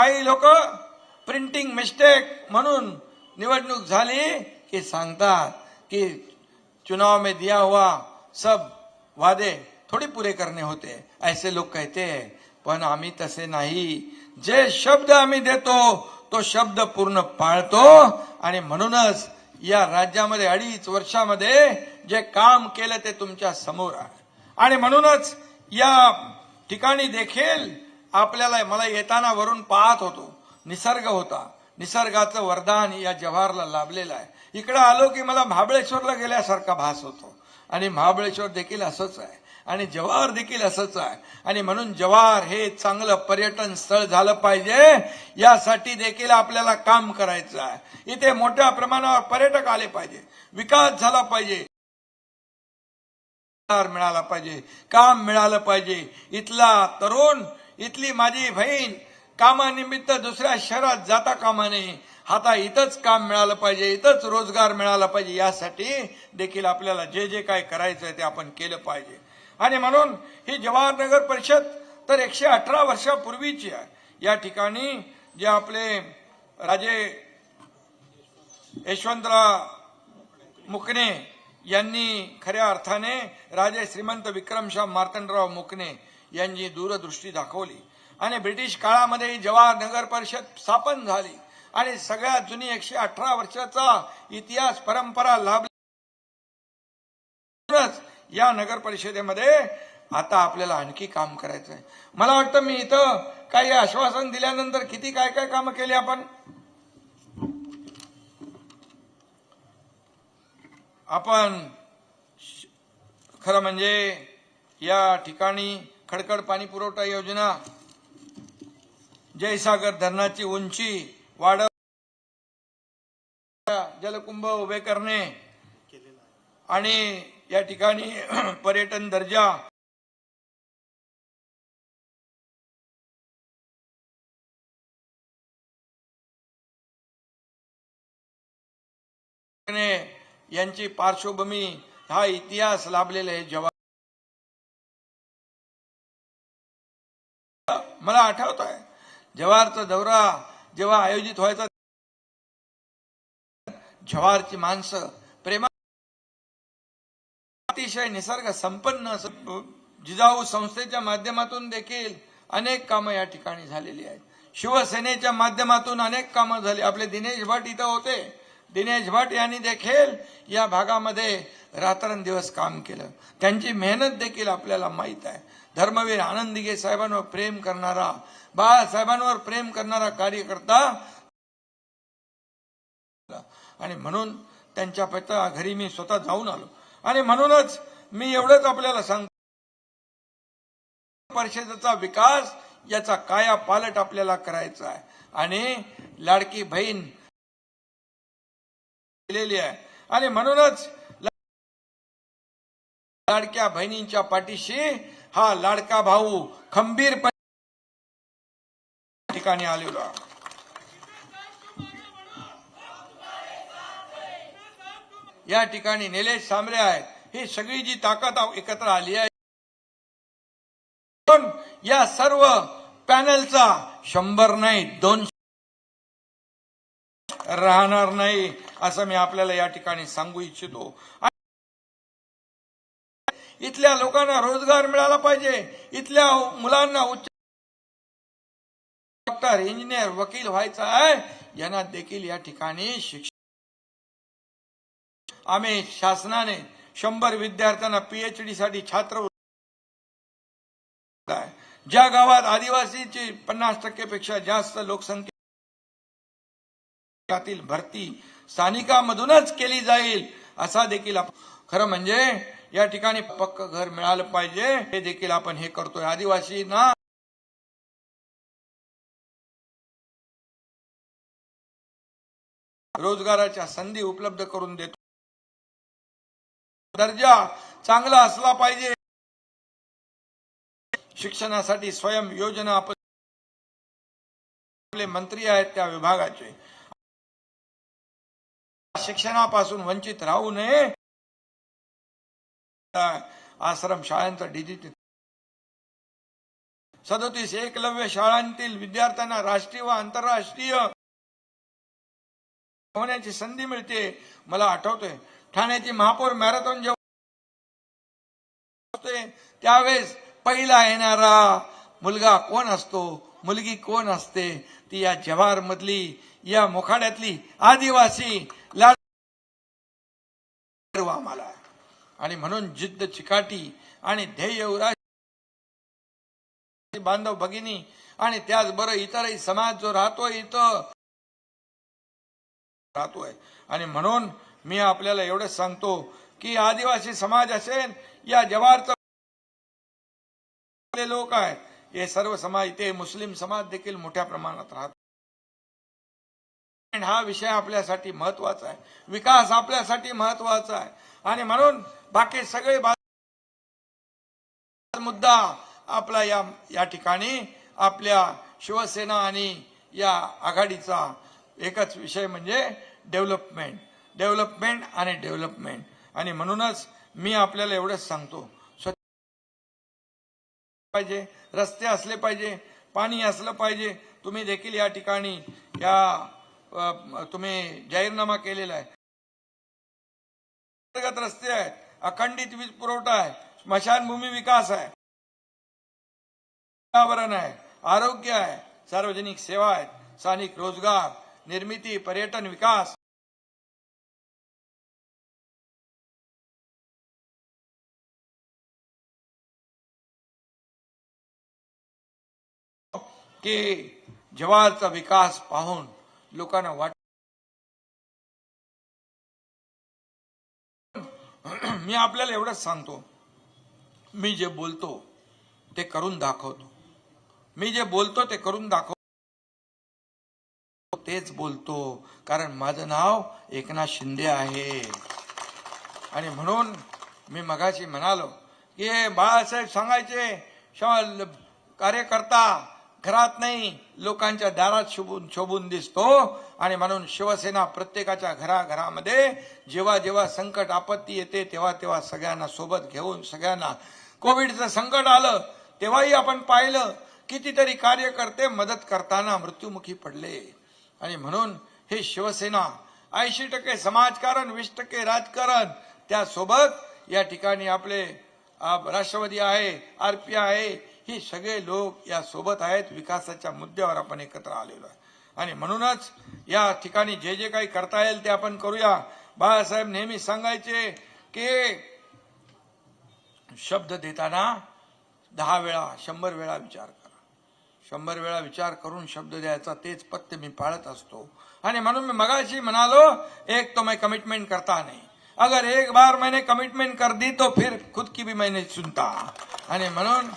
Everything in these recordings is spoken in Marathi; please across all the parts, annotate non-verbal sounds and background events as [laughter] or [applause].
काही लोक प्रिंटिंग मिस्टेक म्हणून निवडणूक झाली की सांगतात की चुनाव में दिया हुआ सब वादे थोड़ी पुरे करणे होते ऐसे लोक कहते पण आम्ही तसे नाही। जे शब्द आम्ही देतो तो शब्द पूर्ण पाळतो आणि म्हणूनच या राज्यामध्ये अडीच वर्षामध्ये जे काम केलं ते तुमच्यासमोर आहे. आणि म्हणूनच या ठिकाणी देखील आपल्याला मला येताना वरून पाहत होतो. निसर्ग होता. निसर्गाचं वरदान या जव्हारला लाभलेलं आहे. इकडं आलो की मला महाबळेश्वरला गेल्यासारखा भास होतो. आणि महाबळेश्वर देखील असंच आहे. आणि जव्हार देखील असंच आहे. आणि म्हणून जव्हार हे चांगलं पर्यटन स्थळ झालं पाहिजे. यासाठी देखील आपल्याला काम करायचं आहे. इथे मोठ्या प्रमाणावर पर्यटक आले पाहिजे. विकास झाला पाहिजे. मिळाला पाहिजे. काम मिळालं पाहिजे. इथला तरुण इथली माझी बहीण कामानिमित्त दुसऱ्या शहरात जाता कामा नये. आता इथंच काम मिळालं पाहिजे इथंच रोजगार मिळाला पाहिजे यासाठी देखील आपल्याला जे जे काय करायचं आहे ते आपण केलं पाहिजे. आणि म्हणून ही जवाहरनगर परिषद तर एकशे अठरा वर्षापूर्वीची आहे. या ठिकाणी जे आपले राजे यशवंतराव मुकणे यांनी खऱ्या अर्थाने राजे श्रीमंत विक्रमशाह मार्तंडराव मुकणे यांनी दूरदृष्टी दाखवली. आणि ब्रिटिश काळामध्ये जवाहर नगर परिषद स्थापन झाली. आणि सगळ्यात जुनी एकशे अठरा वर्षाचा इतिहास परंपरा लाभल्यानंतरच या नगर परिषदेमध्ये आता आपल्याला आणखी काम करायचं आहे मला वाटतं मी इथं काही आश्वासन दिल्यानंतर किती काय काय कामं केली आपण? आपण खरं म्हणजे या ठिकाणी खडखड पाणी पुरवठा योजना. जयसागर धरणाची उंची वाढ जलकुंभ उभे करणे. आणि या ठिकाणी [clears throat] पर्यटन दर्जा. यांची पार्श्वभूमी हा इतिहास लाभलेला आहे. जवान मला आठवत आहे जवाहरचा दौरा जेव्हा आयोजित व्हायचा जवाहरची माणसं प्रेमा अतिशय निसर्ग संपन्न जिजाऊ संस्थेच्या माध्यमातून देखील अनेक कामं या ठिकाणी झालेली आहेत. शिवसेनेच्या माध्यमातून अनेक कामं झाली. आपले दिनेश भट इथं होते. दिनेश भट यांनी देखील या भागामध्ये रात्रंदिवस काम केलं. त्यांची मेहनत देखील आपल्याला माहीत आहे. धर्मवीर आनंद साहेबांवर प्रेम करणारा बाळासाहेबांवर प्रेम करणारा कार्यकर्ता आणि म्हणून त्यांच्या पत्ता घरी मी स्वतः जाऊन आलो. आणि म्हणूनच मी एवढंच आपल्याला सांगतो. परिषदेचा विकास याचा काया पालट आपल्याला करायचा आहे. आणि लाडकी बहीण केलेली आहे. आणि म्हणूनच लाडक्या बहिणींच्या पाठीशी हा लाडका भाऊ खंबीर ठिकाणी आलेला. या ठिकाणी निलेश सांबरे आहेत. ही सगळी जी ताकद एकत्र आली आहे. पण या सर्व पॅनलचा शंभर नाही दोन राहणार नाही. असं मी आपल्याला या ठिकाणी सांगू इच्छितो. इथल्या लोकांना रोजगार मिळाला पाहिजे. इथल्या मुलांना उच्च डॉक्टर इंजिनियर वकील व्हायचं आहे. यांना देखील या ठिकाणी शिक्षण आम्ही शासनाने शंभर विद्यार्थ्यांना पीएचडी साठी छात्र ज्या गावात आदिवासीची पन्नास टक्के पेक्षा जास्त लोकसंख्या लोकसंख्येतील भरती स्थानिकामधूनच केली जाईल असा देखील खरं म्हणजे या ठिकाणी पक्क घर मिळालं पाहिजे हे देखील आपण हे करतोय. आदिवासींना रोजगाराच्या संधी उपलब्ध करून देतो. दर्जा चांगला असला पाहिजे. शिक्षणासाठी स्वयं योजना आपले मंत्री आहेत त्या विभागाचे. शिक्षणापासून वंचित राहू नये. आश्रम शाळांचा डिजिटल सदोतीस एकलव्य शाळांतील विद्यार्थ्यांना राष्ट्रीय व आंतरराष्ट्रीय होण्याची संधी मिळते मला आठवतोय. ठाण्याची महापौर मॅरेथॉन जेव्हा त्यावेळेस पहिला येणारा मुलगा कोण असतो? मुलगी कोण असते? ती या जव्हार मधली या मोखाड्यातली आदिवासी लाड आम्हाला. आणि म्हणून जिद्द चिकाटी आणि ध्येय बांधव भगिनी आणि त्याचबरोबर इतरही समाज जो राहतोय इथं राहतोय. आणि म्हणून मी आपल्याला एवढंच सांगतो की आदिवासी समाज असेल या जवारचा लोक आहेत. हे सर्व समाज इथे मुस्लिम समाज देखील मोठ्या प्रमाणात राहतो हा विषय आपल्यासाठी महत्त्वाचा आहे. विकास आपल्यासाठी महत्त्वाचा आहे. आणि म्हणून बाकी सगळे मुद्दा आपला या या ठिकाणी आपल्या शिवसेना आणि या आघाडीचा एकच विषय म्हणजे डेव्हलपमेंट. डेव्हलपमेंट आणि डेव्हलपमेंट. आणि म्हणूनच मी आपल्याला एवढंच सांगतो. स्वच्छ पाहिजे रस्ते असले पाहिजे पाणी असलं पाहिजे. तुम्ही देखील या ठिकाणी या तुम्ही जाहीरनामा केलेला आहे. अंतर्गत रस्ते आहेत, अखंडित वीज पुरवठा आहे, स्मशानभूमी विकास आहे. पर्यावरण आहे, आरोग्य आहे, सार्वजनिक सेवा आहेत, स्थानिक रोज़गार, निर्मिती, पर्यटन, विकास. की जवारचा विकास पाहून लोकांना वाट [clears throat] मी आपल्याला एवढंच सांगतो. मी जे बोलतो ते करून दाखवतो. मी जे बोलतो ते करून दाखवतो. तेच बोलतो. कारण माझं नाव एकनाथ शिंदे आहे. आणि म्हणून मी मगाशी म्हणालो की बाळासाहेब सांगायचे कार्यकर्ता घरात नाही लोकांच्या दारात शोभून शोभून दिसतो. आणि म्हणून शिवसेना प्रत्येकाच्या घराघरामध्ये जेव्हा जेव्हा संकट आपत्ती येते तेव्हा तेव्हा सगळ्यांना सोबत घेऊन सगळ्यांना कोविडचं संकट आलं तेव्हाही आपण पाहिलं कितीतरी कार्यकर्ते मदत करताना मृत्युमुखी पडले. आणि म्हणून हे शिवसेना ऐंशी टक्के समाजकारण वीस टक्के राजकारण त्यासोबत या ठिकाणी आपले राष्ट्रवादी आहे आरपी आहे हे सगळे लोक या सोबत आहेत. विकासाच्या मुद्द्यावर आपण एकत्र आलेलो आहे. आणि म्हणूनच या ठिकाणी जे जे काही करता येईल ते आपण करूया. बाळासाहेब नेहमी सांगायचे की शब्द देताना दहा वेळा शंभर वेळा विचार करा. शंभर वेळा विचार करून शब्द द्यायचा तेच पत्ते मी पाळत असतो. आणि म्हणून मी मगाशी म्हणालो एक तो मी कमिटमेंट करता नाही. अगर एक बार मैंने कमिटमेंट कर दी तो फिर खुद की भी मैंने सुनता। आणि म्हणून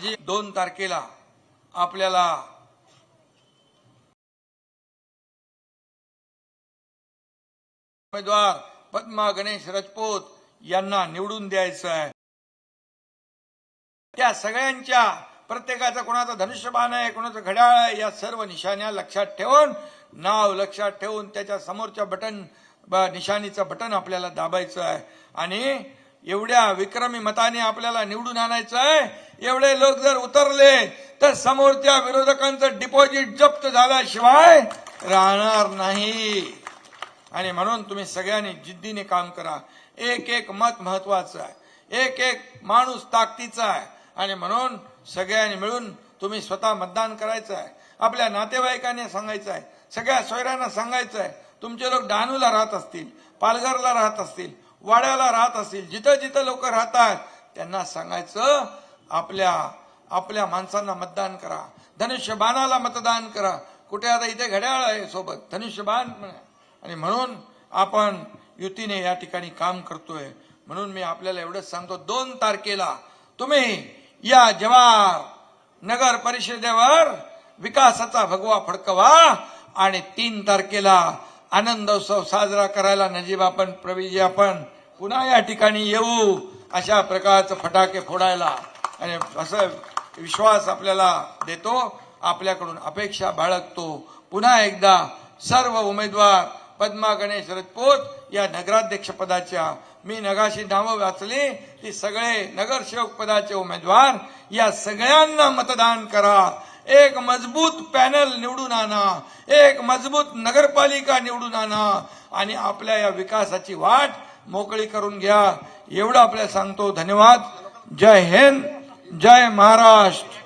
जी दोन तारखेला आपल्याला उमेदवार पद्मा गणेश राजपूत यांना निवडून द्यायचं आहे. त्या सगळ्यांच्या प्रत्येकाचा कोणाचा धनुष्यबाण आहे कोणाचं घड्याळ आहे या सर्व निशाण्या लक्षात ठेवून नाव लक्षात ठेवून त्याच्या समोरच्या बटन ब- निशाणीचं बटन आपल्याला दाबायचं आहे. आणि एवढ्या विक्रमी मताने आपल्याला निवडून आणायचं आहे. एवढे लोक जर उतरले तर समोरच्या विरोधकांचं डिपॉझिट जप्त झाल्याशिवाय राहणार नाही. आणि म्हणून तुम्ही सगळ्यांनी जिद्दीने काम करा. एक एक मत महत्वाचं आहे. एक एक माणूस ताकदीचा आहे. आणि म्हणून सगळ्यांनी मिळून तुम्ही स्वतः मतदान करायचं आहे. आपल्या नातेवाईकांनी सांगायचं आहे. सगळ्या सोयऱ्यांना सांगायचं आहे. तुमचे लोक डहाणूला राहत असतील पालघरला राहत असतील वाड्याला राहत असतील जिथं जिथं लोक राहतात त्यांना सांगायचं आपल्या आपल्या माणसांना मतदान करा. धनुष्यबाणाला मतदान करा. कुठे आता इथे घड्याळ आहे सोबत धनुष्यबाण आणि म्हणून आपण युतीने या ठिकाणी काम करतोय. म्हणून मी आपल्याला एवढंच सांगतो दोन तारखेला तुम्ही या जवाहर नगर परिषदेवर विकासाचा भगवा फडकवा आणि तीन तारखेला आनंदोत्सव साजरा करायला नजीब आपण प्रवीजी आपण पुन्हा या ठिकाणी येऊ अशा प्रकारचं फटाके फोडायला. आणि असं विश्वास आपल्याला देतो आपल्याकडून अपेक्षा बाळगतो. पुन्हा एकदा सर्व उमेदवार पद्मा गणेश राजपूत या नगराध्यक्षपदाच्या मी नगाशी नावं वाचली ती सगळे नगरसेवक पदाचे उमेदवार या सगळ्यांना मतदान करा. एक मजबूत पॅनल निवडून आणा. एक मजबूत नगरपालिका निवडून आणा. आणि आपल्या या विकासाची वाट मोकळी करून घ्या. एवढं आपल्याला सांगतो. धन्यवाद. जय हिंद. जय महाराष्ट्र.